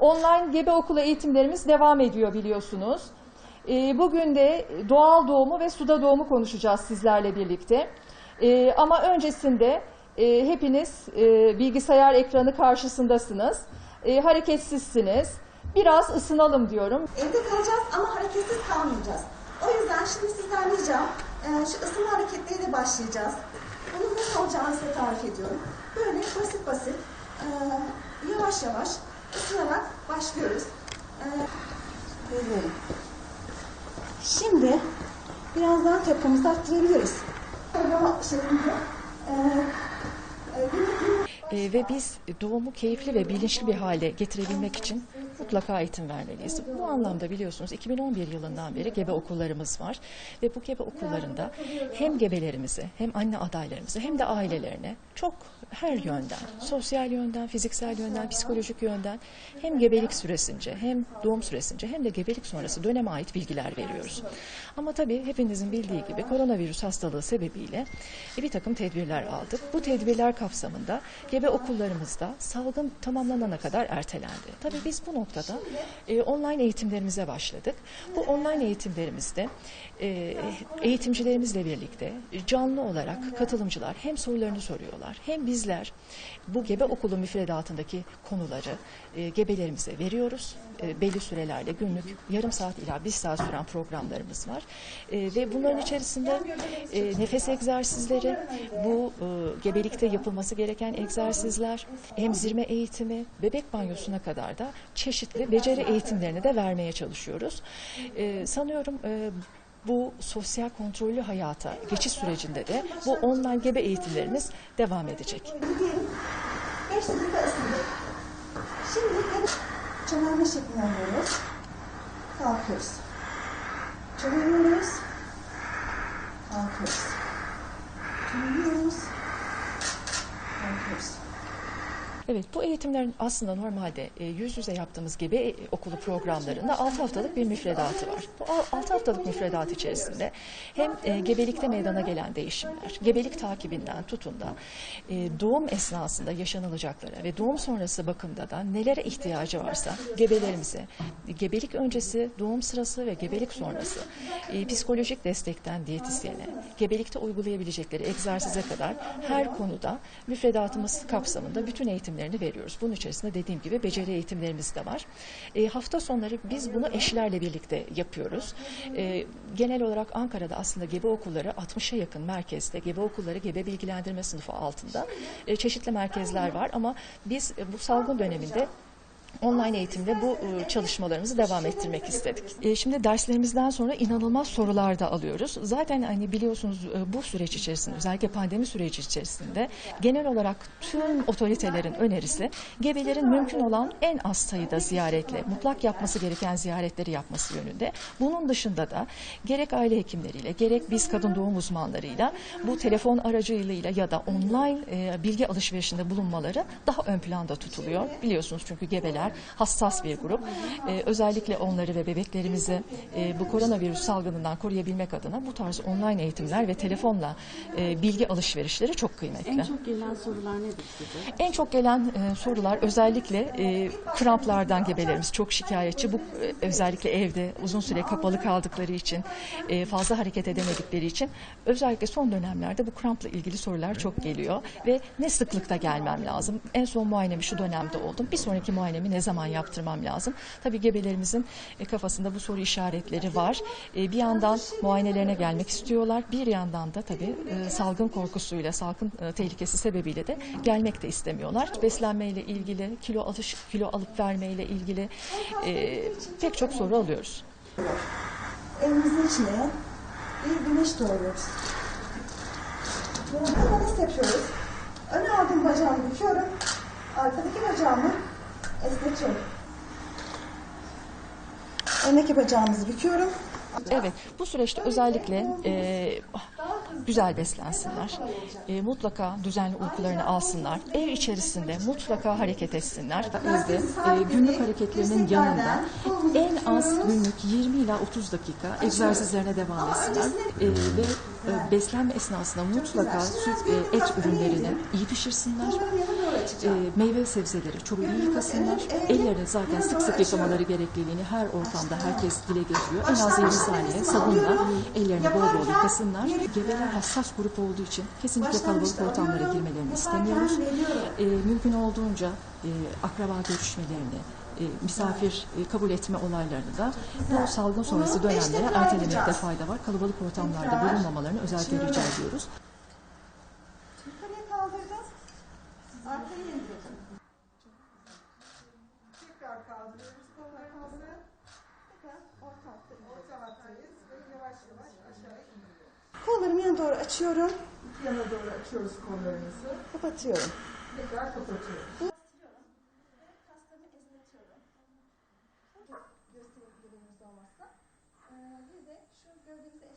Online gebe okulu eğitimlerimiz devam ediyor biliyorsunuz. Ee, Bugün de doğal doğumu ve suda doğumu konuşacağız sizlerle birlikte. Ee, Ama öncesinde e, hepiniz e, bilgisayar ekranı karşısındasınız. E, Hareketsizsiniz. Biraz ısınalım diyorum. Evde kalacağız ama hareketsiz kalmayacağız. O yüzden şimdi sizden ricam şu ısınma hareketleriyle başlayacağız. Bunun nasıl olacağını size tarif ediyorum. Böyle basit basit yavaş yavaş ısınarak başlıyoruz. E, veriyorum. Şimdi birazdan tempumuzu arttırabiliriz. Programa şeklinde e, e, Ee, ve biz doğumu keyifli ve bilinçli bir hale getirebilmek için mutlaka eğitim vermeliyiz. Bu anlamda biliyorsunuz 2011 yılından beri gebe okullarımız var ve bu gebe okullarında hem gebelerimize hem anne adaylarımıza hem de ailelerine çok her yönden, sosyal yönden, fiziksel yönden, psikolojik yönden hem gebelik süresince hem doğum süresince hem de gebelik sonrası döneme ait bilgiler veriyoruz. Ama tabii hepinizin bildiği gibi koronavirüs hastalığı sebebiyle e, bir takım tedbirler aldık. Bu tedbirler kapsamında gebe okullarımızda salgın tamamlanana kadar ertelendi. Tabii biz bu noktada e, online eğitimlerimize başladık. Bu online eğitimlerimizde e, eğitimcilerimizle birlikte canlı olarak katılımcılar hem sorularını soruyorlar hem bizler bu gebe okulu müfredatındaki konuları e, gebelerimize veriyoruz. E, belli sürelerle günlük yarım saat ila bir saat süren programlarımız var. E, ve bunların içerisinde e, nefes egzersizleri, bu e, gebelikte yapılması gereken egzersizler, emzirme eğitimi, bebek banyosuna kadar da çeşitli beceri eğitimlerini de vermeye çalışıyoruz. E, sanıyorum e, bu sosyal kontrollü hayata geçiş sürecinde de bu online gebe eğitimlerimiz devam edecek. Diyelim 5 dakika ısındık. Şimdi çömelme şeklini alıyoruz. Kalkıyoruz. Çömeliyoruz. Kalkıyoruz. Çömeliyoruz. Kalkıyoruz. Evet bu eğitimlerin aslında normalde e, yüz yüze yaptığımız gibi e, okulu programlarında 6 haftalık bir müfredatı var. Bu 6 haftalık müfredat içerisinde hem e, gebelikte meydana gelen değişimler, gebelik takibinden tutun da e, doğum esnasında yaşanılacaklara ve doğum sonrası bakımda da nelere ihtiyacı varsa gebelerimize, gebelik öncesi, doğum sırası ve gebelik sonrası e, psikolojik destekten diyetisyene, gebelikte uygulayabilecekleri egzersize kadar her konuda müfredatımız kapsamında bütün eğitimlerini veriyoruz. Bunun içerisinde dediğim gibi beceri eğitimlerimiz de var. E, hafta sonları biz bunu eşlerle birlikte yapıyoruz. E, genel olarak Ankara'da aslında gebe okulları 60'a yakın merkezde gebe okulları gebe bilgilendirme sınıfı altında e, çeşitli merkezler var ama biz e, bu salgın döneminde online eğitimde bu e, çalışmalarımızı devam ettirmek istedik. E, Şimdi derslerimizden sonra inanılmaz sorular da alıyoruz. Zaten hani biliyorsunuz e, bu süreç içerisinde özellikle pandemi süreci içerisinde genel olarak tüm otoritelerin önerisi gebelerin mümkün olan en az sayıda ziyaretle mutlak yapması gereken ziyaretleri yapması yönünde. Bunun dışında da gerek aile hekimleriyle gerek biz kadın doğum uzmanlarıyla bu telefon aracılığıyla ya da online bilgi alışverişinde bulunmaları daha ön planda tutuluyor. Biliyorsunuz çünkü gebeler hassas bir grup. E, özellikle onları ve bebeklerimizi e, bu koronavirüs salgınından koruyabilmek adına bu tarz online eğitimler ve telefonla e, bilgi alışverişleri çok kıymetli. En çok gelen sorular nedir size? En çok gelen e, sorular özellikle e, kramplardan gebelerimiz çok şikayetçi. Bu e, özellikle evde uzun süre kapalı kaldıkları için, e, fazla hareket edemedikleri için özellikle son dönemlerde bu krampla ilgili sorular çok geliyor ve ne sıklıkta gelmem lazım? En son muayenemi şu dönemde oldum. Bir sonraki muayenemi ne zaman yaptırmam lazım? Tabii gebelerimizin e, kafasında bu soru işaretleri var. E, bir yandan muayenelerine gelmek istiyorlar. Bir yandan da tabii e, salgın korkusuyla, salgın tehlikesi sebebiyle de gelmek de istemiyorlar. Beslenmeyle ilgili, kilo alış, kilo alıp vermeyle ilgili pek çok soru alıyoruz. Elimizin içine bir güneş doğruyoruz. Burada nasıl yapıyoruz? Öne aldığım bacağımı büküyorum. Arkadaki bacağımı esnetiyorum. Öndeki bacağımızı büküyorum. Evet, bu süreçte özellikle e, güzel beslensinler, e, mutlaka düzenli uykularını alsınlar, ev içerisinde mutlaka hareket etsinler. Evde e, günlük hareketlerinin yanında en az günlük 20 ila 30 dakika egzersizlerine devam etsinler E, ve e, beslenme esnasında mutlaka süt et ürünlerini iyi pişirsinler. açacağım. e, meyve sebzeleri çok iyi yıkasınlar. Ellerini zaten sık sık yıkamaları gerekliliğini her ortamda herkes dile getiriyor. En az 20 saniye sabunla ellerini bol bol yıkasınlar. Gebeler hassas grup olduğu için kesinlikle kalabalık ortamlara girmelerini istemiyoruz. E, mümkün olduğunca e, akraba görüşmelerini, misafir e, kabul etme olaylarını da bu salgın sonrası dönemlere ertelemekte fayda var. Kalabalık ortamlarda bulunmamalarını özellikle rica ediyoruz. Yukarıya kaldırdım. Arkaya. Tekrar kaldırıyoruz kollarımızı. Tekrar orta. Orta hattayız ve yavaş yavaş aşağı indiriyoruz. Kollarımı yana doğru açıyorum. Yana doğru açıyoruz kollarımızı. Kapatıyorum. Tekrar kapatıyoruz. things that